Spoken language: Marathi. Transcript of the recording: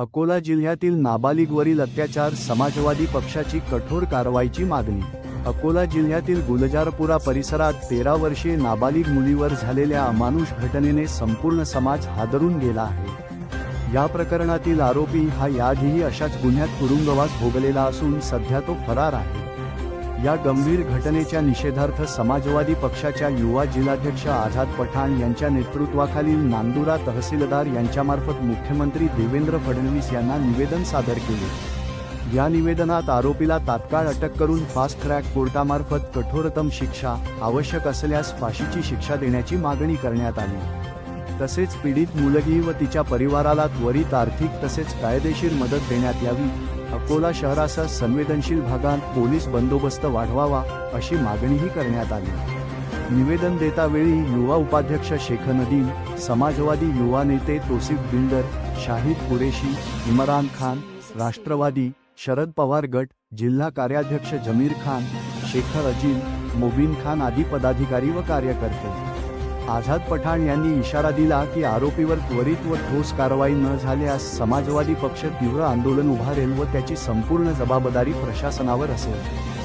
अकोला जिल्ह्यातील नाबालिगवरील अत्याचार समाजवादी पक्षाची कठोर कारवाईची मागणी. अकोला जिल्ह्यातील गुलजारपुरा परिसरात तेरा वर्षीय नाबालिग मुलीवर झालेल्या अमानुष घटनेने संपूर्ण समाज हादरून गेला आहे. या प्रकरणातील आरोपी हा याआधीही अशाच गुन्ह्यात तुरुंगवास भोगलेला असून सध्या तो फरार आहे. या गंभीर घटनेच्या निषेधार्थ समाजवादी पक्षाच्या युवा जिल्हाध्यक्ष आझाद पठाण यांच्या नेतृत्वाखालील नांदुरा तहसीलदार यांच्यामार्फत मुख्यमंत्री देवेंद्र फडणवीस यांना निवेदन सादर केले. या निवेदनात आरोपीला तात्काळ अटक करून फास्ट ट्रॅक कोर्टामार्फत कठोरतम शिक्षा आवश्यक असल्यास फाशीची शिक्षा देण्याची मागणी करण्यात आली. तसेच पीडित मुलगी व तिच्या परिवाराला त्वरित आर्थिक तसेच कायदेशीर मदत देण्यात यावी. अकोला शहरासह संवेदनशील भागात पोलीस बंदोबस्त वाढवावा अशी मागणीही करण्यात आली. निवेदन देतावेळी युवा उपाध्यक्ष शेख नदीम समाजवादी युवा नेते तोसिफ बिल्डर शाहिद कुरेशी इमरान खान राष्ट्रवादी शरद पवार गट जिल्हा कार्याध्यक्ष जमीर खान शेखर अजीम मोबिन खान आदी पदाधिकारी व कार्यकर्ते. आझाद पठाण यांनी इशारा दिला की आरोपीवर त्वरित व ठोस कारवाई न झाल्यास समाजवादी पक्ष तीव्र आंदोलन उभारेल व त्याची संपूर्ण जबाबदारी प्रशासनावर असेल.